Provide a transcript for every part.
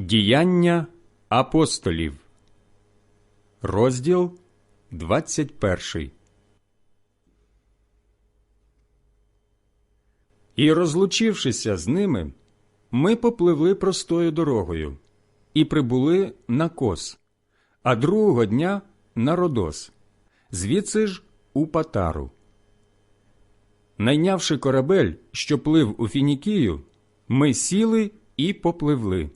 Діяння апостолів, розділ 21. І, розлучившися з ними, ми попливли простою дорогою і прибули на кос, а другого дня на Родос, звідси ж у Патару. Найнявши корабель, що плив у Фінікію, ми сіли і попливли.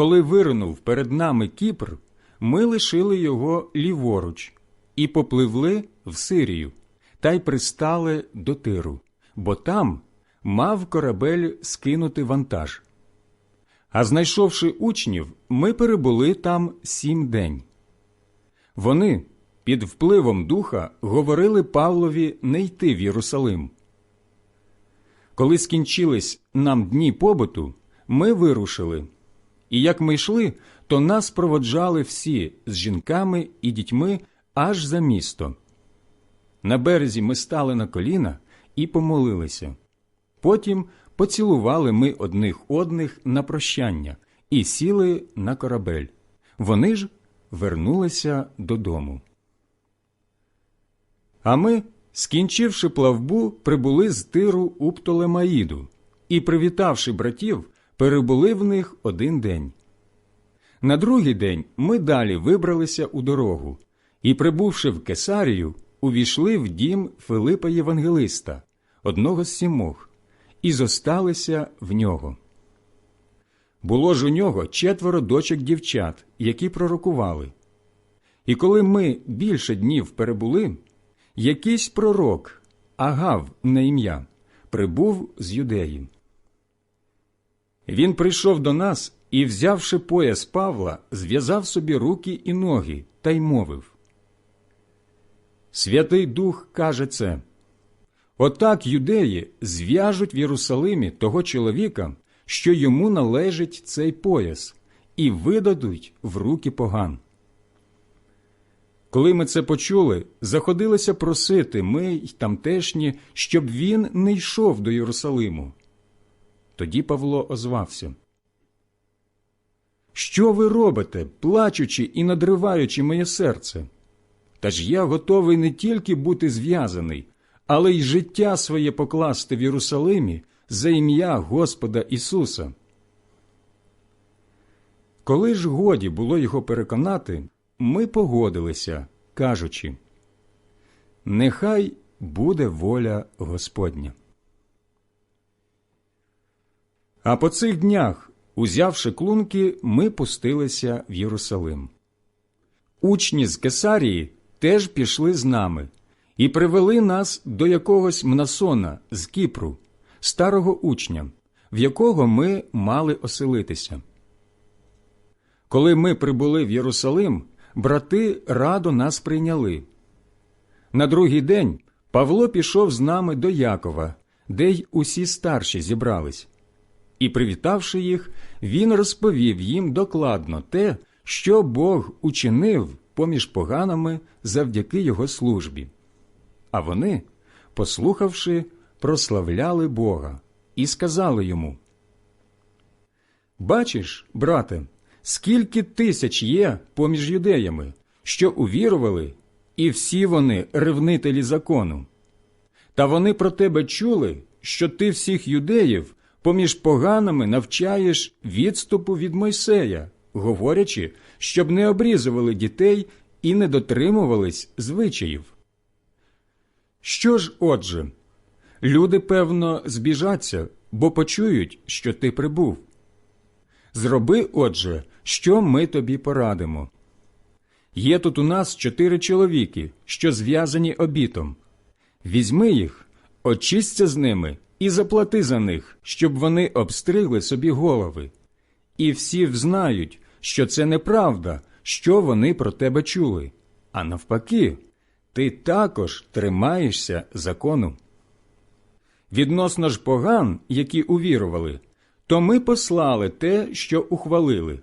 Коли виринув перед нами Кіпр, ми лишили його ліворуч і попливли в Сирію, та й пристали до тиру, бо там мав корабель скинути вантаж. А знайшовши учнів, ми перебули там сім день. Вони під впливом духа говорили Павлові не йти в Єрусалим. Коли скінчились нам дні побуту, ми вирушили. І як ми йшли, то нас проводжали всі з жінками і дітьми аж за місто. На березі ми стали на коліна і помолилися. Потім поцілували ми одних одних на прощання і сіли на корабель. Вони ж вернулися додому. А ми, скінчивши плавбу, прибули з тиру у Птолемаїду і, привітавши братів, перебули в них один день. На другий день ми далі вибралися у дорогу і, прибувши в Кесарію, увійшли в дім Филипа Євангелиста, одного з сімох, і зосталися в нього. Було ж у нього четверо дочок дівчат, які пророкували. І коли ми більше днів перебули, якийсь пророк, Агав на ім'я, прибув з юдеї. Він прийшов до нас і, взявши пояс Павла, зв'язав собі руки і ноги та й мовив. Святий Дух каже це. Отак юдеї зв'яжуть в Єрусалимі того чоловіка, що йому належить цей пояс, і видадуть в руки поган. Коли ми це почули, заходилися просити ми й тамтешні, щоб він не йшов до Єрусалиму. Тоді Павло озвався. Що ви робите, плачучи і надриваючи моє серце? Та ж я готовий не тільки бути зв'язаний, але й життя своє покласти в Єрусалимі за ім'я Господа Ісуса. Коли ж годі було його переконати, ми погодилися, кажучи Нехай буде воля Господня. А по цих днях, узявши клунки, ми пустилися в Єрусалим. Учні з Кесарії теж пішли з нами і привели нас до якогось Мнасона з Кіпру, старого учня, в якого ми мали оселитися. Коли ми прибули в Єрусалим, брати радо нас прийняли. На другий день Павло пішов з нами до Якова, де й усі старші зібрались. І, привітавши їх, він розповів їм докладно те, що Бог учинив поміж поганами завдяки його службі. А вони, послухавши, прославляли Бога і сказали йому Бачиш, брате, скільки тисяч є поміж юдеями, що увірували, і всі вони ревнителі закону. Та вони про тебе чули, що ти всіх юдеїв поміж поганими навчаєш відступу від Мойсея, говорячи, щоб не обрізували дітей і не дотримувались звичаїв. Що ж, отже, люди, певно, збіжаться, бо почують, що ти прибув. Зроби, отже, що ми тобі порадимо. Є тут у нас чотири чоловіки, що зв'язані обітом. Візьми їх, очисться з ними і заплати за них, щоб вони обстригли собі голови. І всі взнають, що це неправда, що вони про тебе чули. А навпаки, ти також тримаєшся закону. Відносно ж поган, які увірували, то ми послали те, що ухвалили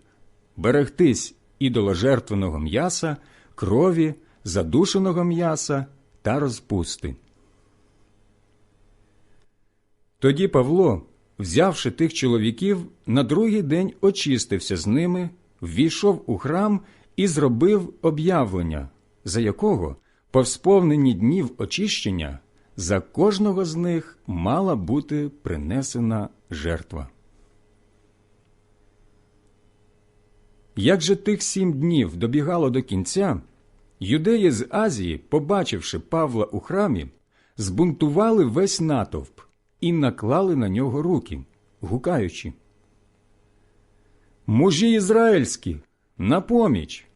берегтись ідоложертвеного м'яса, крові, задушеного м'яса та розпусти. Тоді Павло, взявши тих чоловіків, на другий день очистився з ними, ввійшов у храм і зробив об'явлення, за якого, по сповненні днів очищення, за кожного з них мала бути принесена жертва. Як же тих сім днів добігало до кінця, юдеї з Азії, побачивши Павла у храмі, збунтували весь натовп і наклали на нього руки, гукаючи. Мужі ізраїльські, на поміч!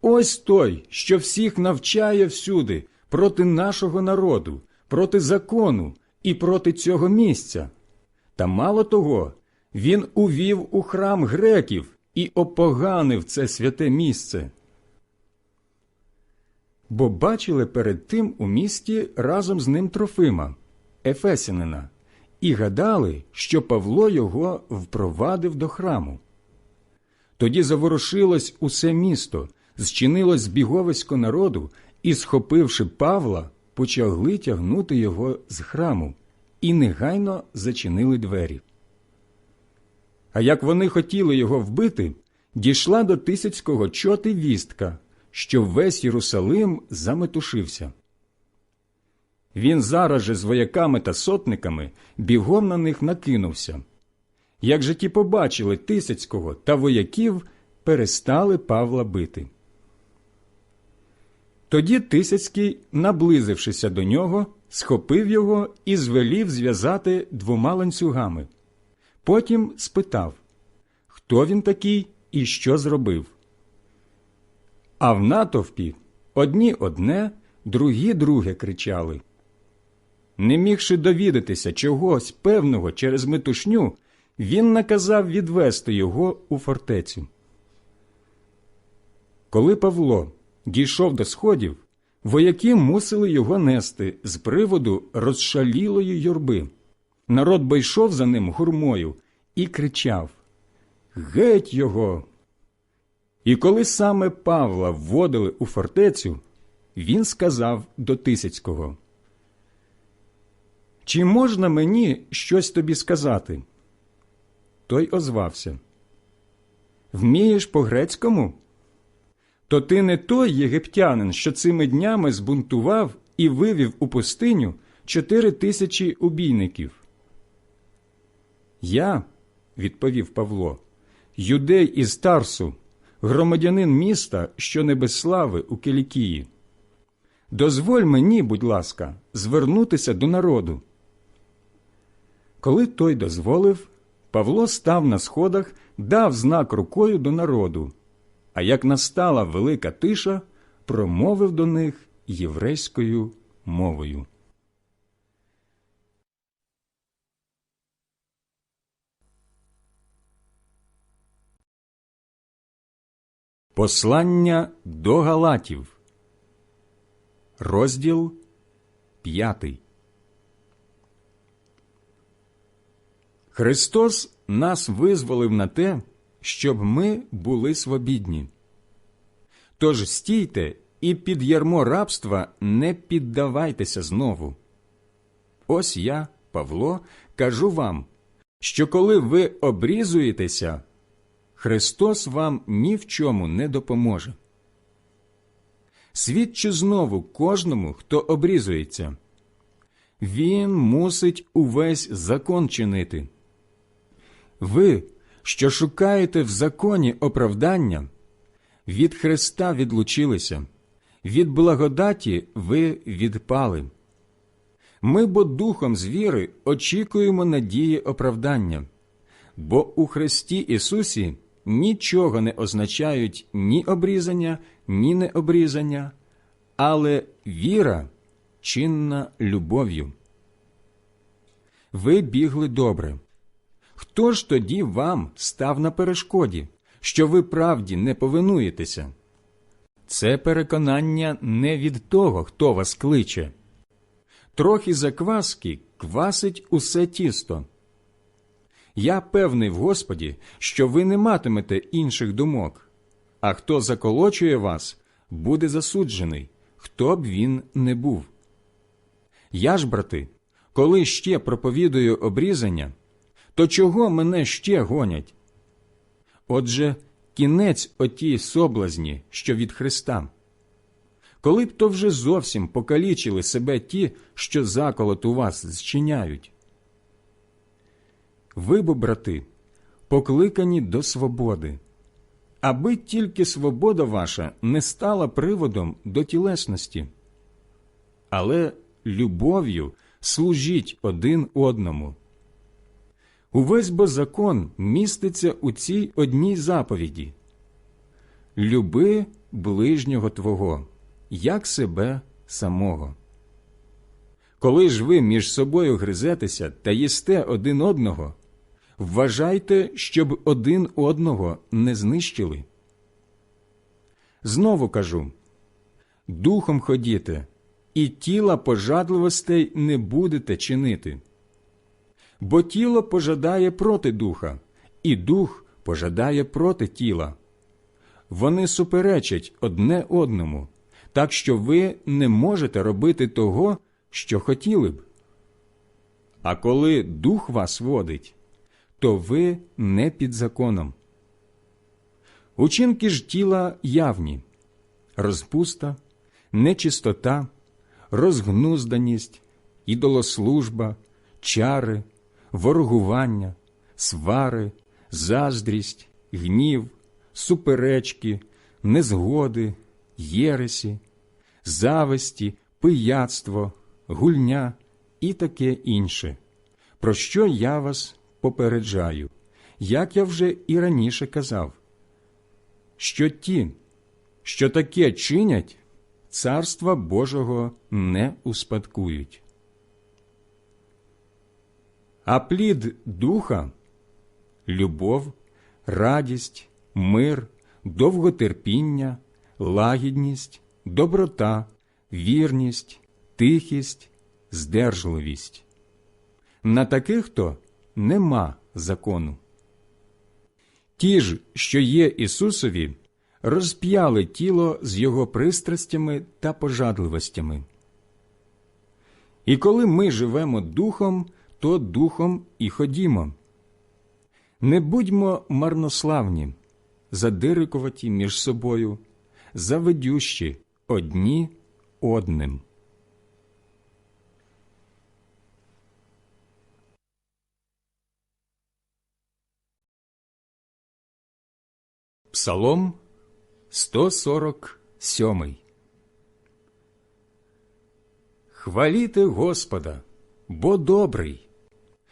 Ось той, що всіх навчає всюди проти нашого народу, проти закону і проти цього місця. Та мало того, він увів у храм греків і опоганив це святе місце. Бо бачили перед тим у місті разом з ним Трофима, Ефесянина, і гадали, що Павло його впровадив до храму. Тоді заворушилось усе місто, зчинилось збіговисько народу, і, схопивши Павла, почали тягнути його з храму і негайно зачинили двері. А як вони хотіли його вбити, дійшла до тисяцького чоти вістка, що весь Єрусалим заметушився. Він зараз же з вояками та сотниками бігом на них накинувся. Як же ті побачили Тисяцького та вояків, перестали Павла бити. Тоді Тисяцький, наблизившися до нього, схопив його і звелів зв'язати двома ланцюгами. Потім спитав, хто він такий і що зробив. А в натовпі одні одне, другі друге кричали. Не мігши довідатися чогось певного через метушню, він наказав відвести його у фортецю. Коли Павло дійшов до сходів, вояки мусили його нести з приводу розшалілої юрби. Народ бо йшов за ним гурмою і кричав Геть його! І коли саме Павла вводили у фортецю, він сказав до Тисяцького Чи можна мені щось тобі сказати? Той озвався Вмієш по грецькому? То ти не той єгиптянин, що цими днями збунтував і вивів у пустиню чотири тисячі убійників. Я, відповів Павло, юдей із Тарсу, громадянин міста, що не без слави у Кілікії. Дозволь мені, будь ласка, звернутися до народу. Коли той дозволив, Павло став на сходах, дав знак рукою до народу, а як настала велика тиша, промовив до них єврейською мовою. Послання до Галатів, розділ п'ятий. Христос нас визволив на те, щоб ми були свобідні. Тож стійте і під ярмо рабства не піддавайтеся знову. Ось я, Павло, кажу вам, що коли ви обрізуєтеся, Христос вам ні в чому не допоможе. Свідчу знову кожному, хто обрізується. Він мусить увесь закон чинити. Ви, що шукаєте в законі оправдання, від Христа відлучилися, від благодаті ви відпали. Ми бо духом з віри очікуємо надії оправдання, бо у Христі Ісусі нічого не означають ні обрізання, ні необрізання, але віра чинна любов'ю. Ви бігли добре. Хто ж тоді вам став на перешкоді, що ви правді не повинуєтеся? Це переконання не від того, хто вас кличе. Трохи закваски квасить усе тісто. Я певний в Господі, що ви не матимете інших думок, а хто заколочує вас, буде засуджений, хто б він не був. Я ж, брати, коли ще проповідую обрізання, то чого мене ще гонять? Отже, кінець отій соблазні, що від Христа. Коли б то вже зовсім покалічили себе ті, що заколот у вас зчиняють. Ви бо, брати, покликані до свободи, аби тільки свобода ваша не стала приводом до тілесності, але любов'ю служіть один одному. Увесь бо закон міститься у цій одній заповіді Люби ближнього Твого, як себе самого. Коли ж ви між собою гризетеся та їсте один одного, вважайте, щоб один одного не знищили. Знову кажу духом ходіте, і тіла пожадливостей не будете чинити. Бо тіло пожадає проти духа, і дух пожадає проти тіла. Вони суперечать одне одному, так що ви не можете робити того, що хотіли б. А коли дух вас водить, то ви не під законом. Учинки ж тіла явні розпуста, нечистота, розгнузданість, ідолослужба, чари, ворогування, свари, заздрість, гнів, суперечки, незгоди, єресі, зависті, пияцтво, гульня і таке інше, про що я вас попереджаю, як я вже і раніше казав, що ті, що таке чинять, царства Божого не успадкують. А плід духа любов, радість, мир, довготерпіння, лагідність, доброта, вірність, тихість, здержливість. На таких то нема закону. Ті ж, що є Ісусові, розп'яли тіло з його пристрастями та пожадливостями. І коли ми живемо духом, то духом і ходімо. Не будьмо марнославні, задирикуваті між собою, заведющі одні одним. Псалом 147 Хваліте Господа, бо добрий,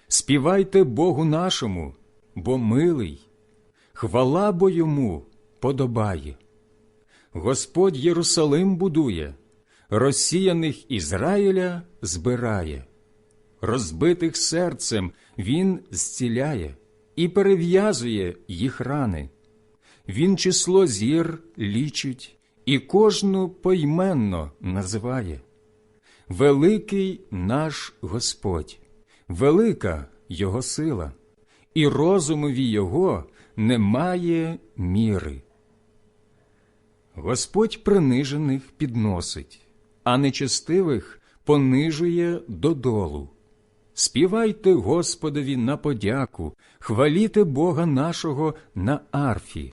співайте Богу нашому, бо милий, хвала бо йому подобає. Господь Єрусалим будує, розсіяних Ізраїля збирає, розбитих серцем Він зціляє і перев'язує їх рани. Він число зір лічить і кожну пойменно називає. Великий наш Господь, велика Його сила, і розумові Його немає міри. Господь принижених підносить, а нечестивих понижує додолу. Співайте Господові на подяку, хваліте Бога нашого на арфі.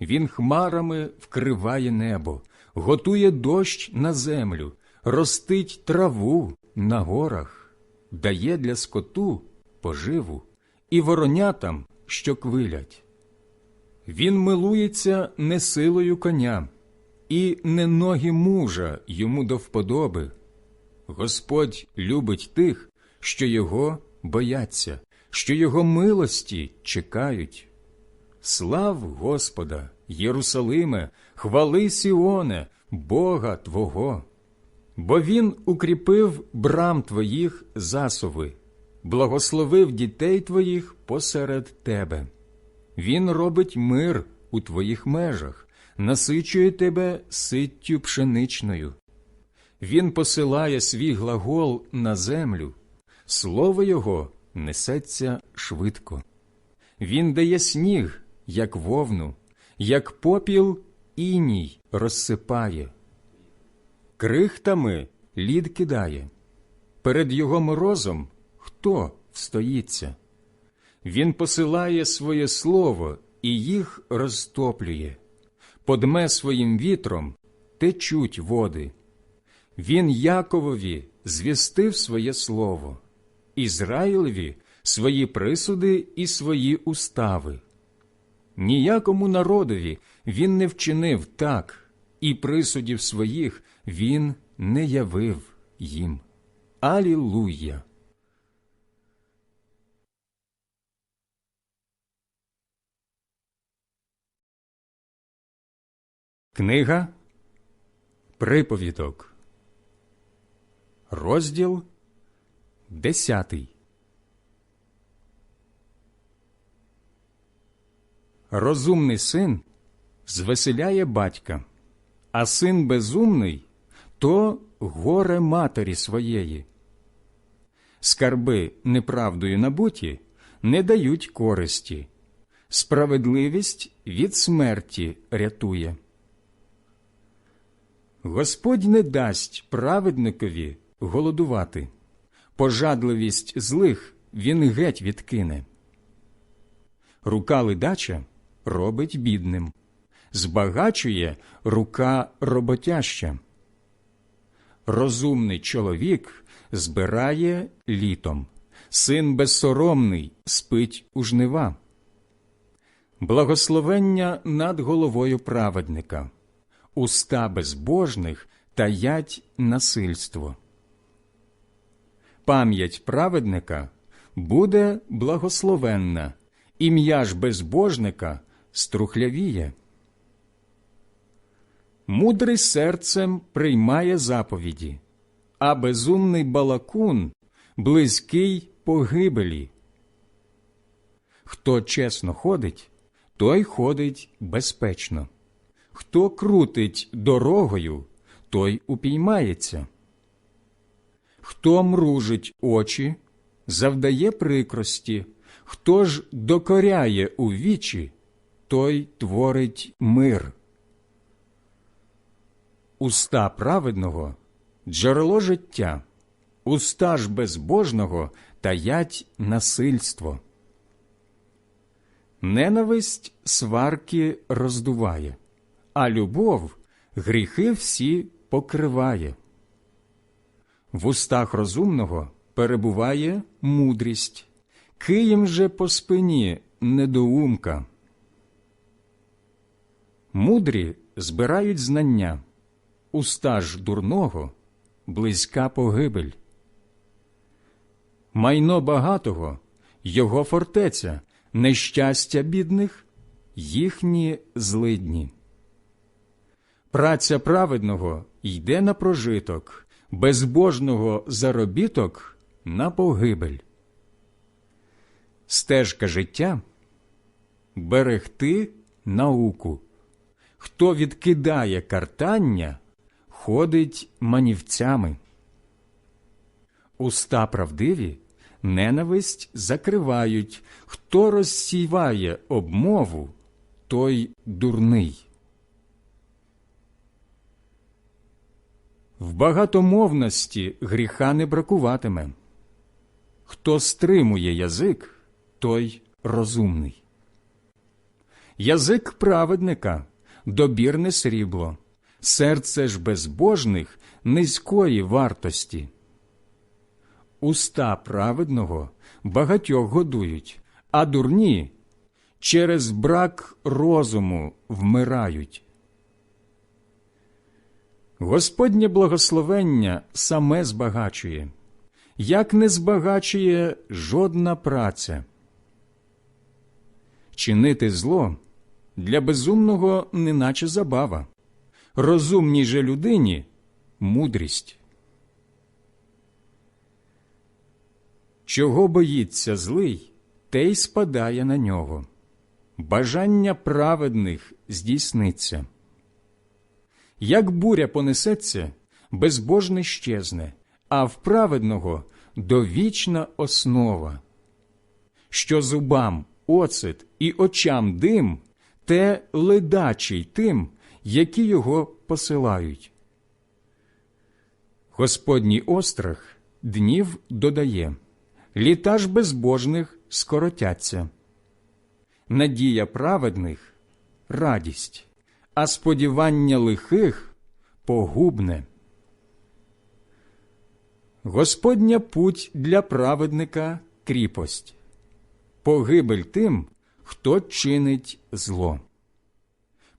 Він хмарами вкриває небо, готує дощ на землю, ростить траву на горах, дає для скоту поживу і воронятам, що квилять. Він милується не силою коня, і не ноги мужа йому до вподоби. Господь любить тих, що його бояться, що його милості чекають. Слав Господа, Єрусалиме, хвали Сіоне, Бога Твого. Бо Він укріпив брам твоїх засови, благословив дітей твоїх посеред тебе. Він робить мир у твоїх межах, насичує тебе ситтю пшеничною. Він посилає свій глагол на землю, слово Його несеться швидко. Він дає сніг, як вовну, як попіл іній розсипає. Крихтами лід кидає. Перед його морозом хто встоїться? Він посилає своє слово і їх розтоплює, подме своїм вітром течуть води. Він Яковові звістив своє слово, Ізраїлеві свої присуди і свої устави. Ніякому народові він не вчинив так, і присудів своїх він не явив їм. Алілуя! Книга Приповідок, розділ десятий. Розумний син звеселяє батька, а син безумний то горе матері своєї. Скарби неправдою набуті не дають користі, справедливість від смерті рятує. Господь не дасть праведникові голодувати, пожадливість злих він геть відкине. Рука ледача робить бідним, збагачує рука роботяща. Розумний чоловік збирає літом, син безсоромний спить у жнива. Благословення над головою праведника, уста безбожних таять насильство. Пам'ять праведника буде благословенна, ім'я ж безбожника струхлявіє. Мудрий серцем приймає заповіді, а безумний балакун близький погибелі. Хто чесно ходить, той ходить безпечно. Хто крутить дорогою, той упіймається. Хто мружить очі, завдає прикрості, хто ж докоряє у вічі, той творить мир. Уста праведного джерело життя, уста ж безбожного таять насильство. Ненависть сварки роздуває, а любов гріхи всі покриває. В устах розумного перебуває мудрість, києм же по спині недоумка. Мудрі збирають знання, уста ж дурного близька погибель. Майно багатого його фортеця, нещастя бідних їхні злидні. Праця праведного йде на прожиток, безбожного заробіток на погибель. Стежка життя берегти науку. Хто відкидає картання, ходить манівцями. Уста правдиві ненависть закривають, хто розсіває обмову, той дурний. В багатомовності гріха не бракуватиме. Хто стримує язик, той розумний. Язик праведника добірне срібло, серце ж безбожних низької вартості. Уста праведного багатьох годують, а дурні через брак розуму вмирають. Господнє благословення саме збагачує, як не збагачує жодна праця. Чинити зло для безумного неначе забава, розумній же людині мудрість. Чого боїться злий, те й спадає на нього. Бажання праведних здійсниться. Як буря понесеться, безбожний щезне, а в праведного довічна основа. Що зубам оцет і очам дим, те ледачий тим, які його посилають. Господній острах днів додає, літа ж безбожних скоротяться. Надія праведних радість, а сподівання лихих погубне. Господня путь для праведника кріпость, погибель тим, хто чинить зло.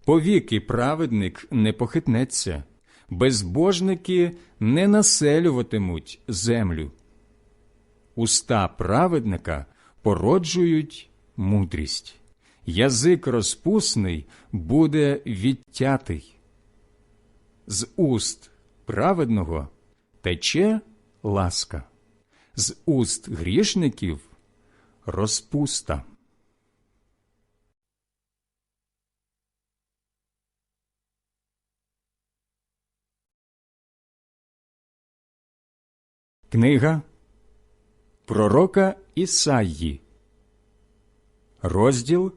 Повіки праведник не похитнеться, безбожники не населюватимуть землю. Уста праведника породжують мудрість, язик розпусний буде відтятий. З уст праведного тече ласка, з уст грішників розпуста. Книга Пророка Ісаї, розділ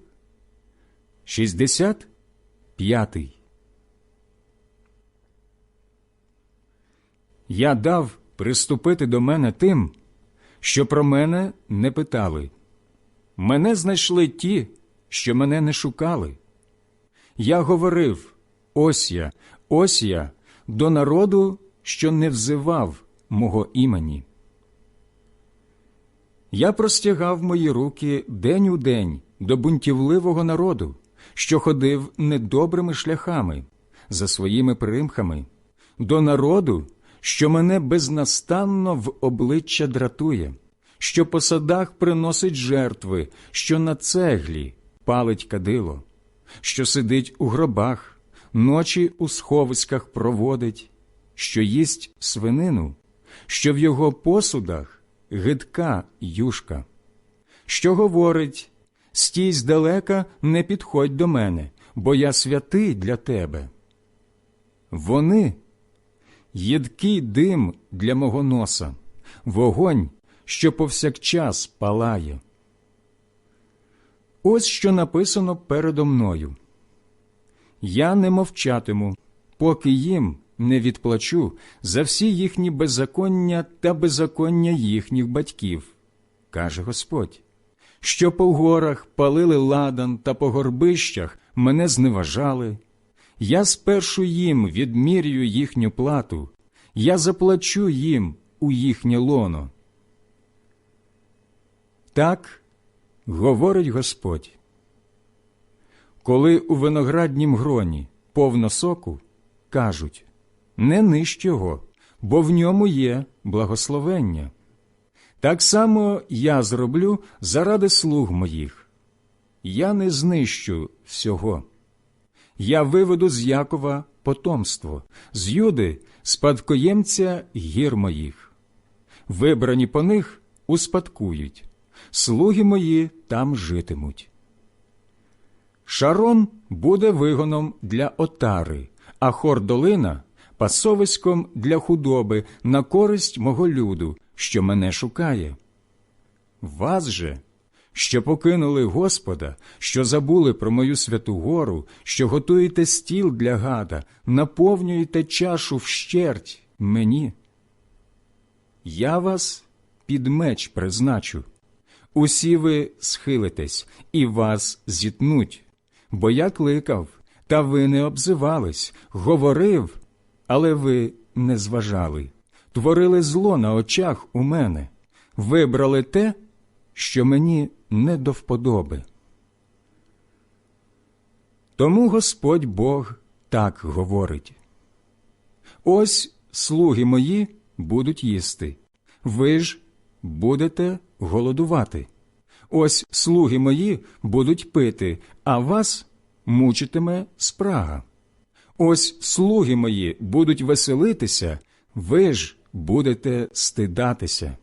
65 Я дав приступити до мене тим, що про мене не питали. Мене знайшли ті, що мене не шукали. Я говорив ось я, ось я до народу, що не взивав мого імені. Я простягав мої руки день у день до бунтівливого народу, що ходив недобрими шляхами за своїми примхами, до народу, що мене безнастанно в обличчя дратує, що по садах приносить жертви, що на цеглі палить кадило, що сидить у гробах, ночі у сховиськах проводить, що їсть свинину, що в його посудах гидка юшка, що говорить стій здалека, не підходь до мене, бо я святий для тебе. Вони їдкий дим для мого носа, вогонь, що повсякчас палає. Ось що написано передо мною. Я не мовчатиму, поки їм не відплачу за всі їхні беззаконня та беззаконня їхніх батьків, каже Господь, що по горах палили ладан та по горбищах мене зневажали. Я спершу їм відмірюю їхню плату, я заплачу їм у їхнє лоно. Так говорить Господь. Коли у винограднім гроні повно соку, кажуть не його, бо в ньому є благословення. Так само я зроблю заради слуг моїх. Я не знищу всього. Я виведу з Якова потомство, з Юди спадкоємця гір моїх. Вибрані по них успадкують, слуги мої там житимуть. Шарон буде вигоном для отари, а хор-долина пасовиськом для худоби на користь мого люду, що мене шукає. Вас же, що покинули Господа, що забули про мою святу гору, що готуєте стіл для гада, наповнюєте чашу вщерть мені. Я вас під меч призначу. Усі ви схилитесь і вас зітнуть, бо я кликав, та ви не обзивались, говорив, але ви не зважали, творили зло на очах у мене, вибрали те, що мені не до вподоби. Тому Господь Бог так говорить ось слуги мої будуть їсти, ви ж будете голодувати. Ось слуги мої будуть пити, а вас мучитиме спрага. Ось слуги мої будуть веселитися, ви ж будете стидатися.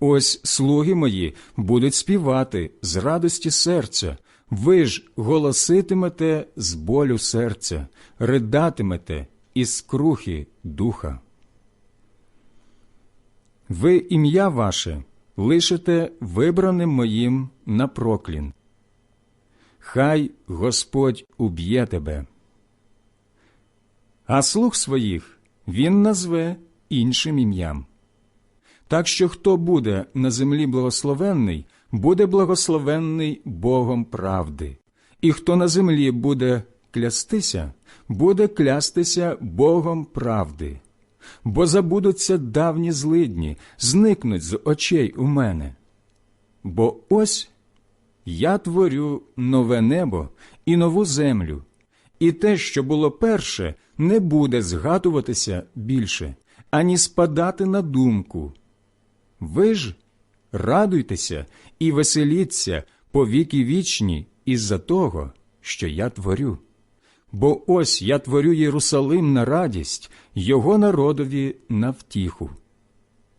Ось слуги мої будуть співати з радості серця, ви ж голоситимете з болю серця, ридатимете із крухи духа. Ви ім'я ваше лишите вибраним моїм на проклін. Хай Господь уб'є тебе а слуг своїх він назве іншим ім'ям. Так що хто буде на землі благословенний, буде благословенний Богом правди, і хто на землі буде клястися, буде клястися Богом правди. Бо забудуться давні злидні, зникнуть з очей у мене. Бо ось я творю нове небо і нову землю, і те, що було перше, не буде згадуватися більше, ані спадати на думку. Ви ж радуйтеся і веселіться по віки вічні із-за того, що я творю. Бо ось я творю Єрусалим на радість, його народові на втіху.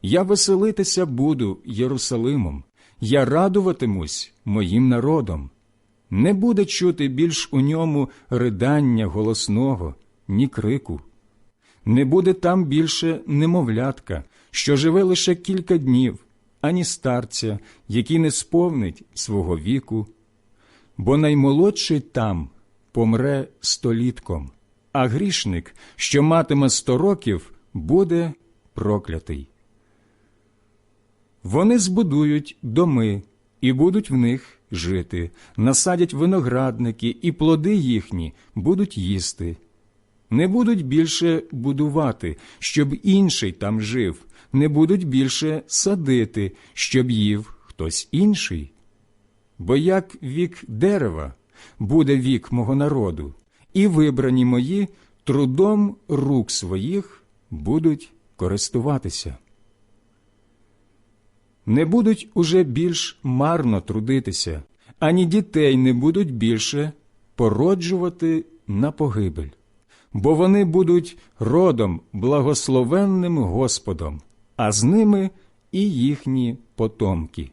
Я веселитися буду Єрусалимом, я радуватимусь моїм народом. Не буде чути більш у ньому ридання голосного, ні крику. Не буде там більше немовлятка, що живе лише кілька днів, ані старця, який не сповнить свого віку. Бо наймолодший там помре столітком, а грішник, що матиме сто років, буде проклятий. Вони збудують доми і будуть в них жити, насадять виноградники, і плоди їхні будуть їсти. Не будуть більше будувати, щоб інший там жив, не будуть більше садити, щоб їв хтось інший. Бо як вік дерева буде вік мого народу, і вибрані мої трудом рук своїх будуть користуватися. Не будуть уже більш марно трудитися, ані дітей не будуть більше породжувати на погибель, бо вони будуть родом благословенним Господом, а з ними і їхні потомки.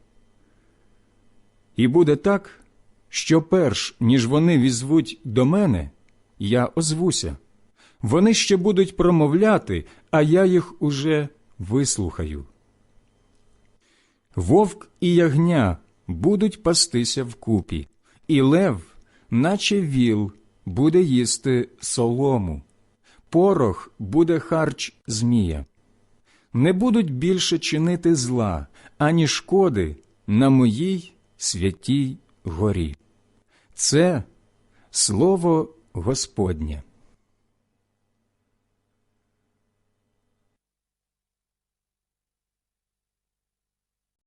І буде так, що перш ніж вони візвуть до мене, я озвуся. Вони ще будуть промовляти, а я їх уже вислухаю. Вовк і ягня будуть пастися вкупі, і лев, наче віл, буде їсти солому, порох буде харч змія. Не будуть більше чинити зла, ані шкоди на моїй святій горі. Це слово Господнє.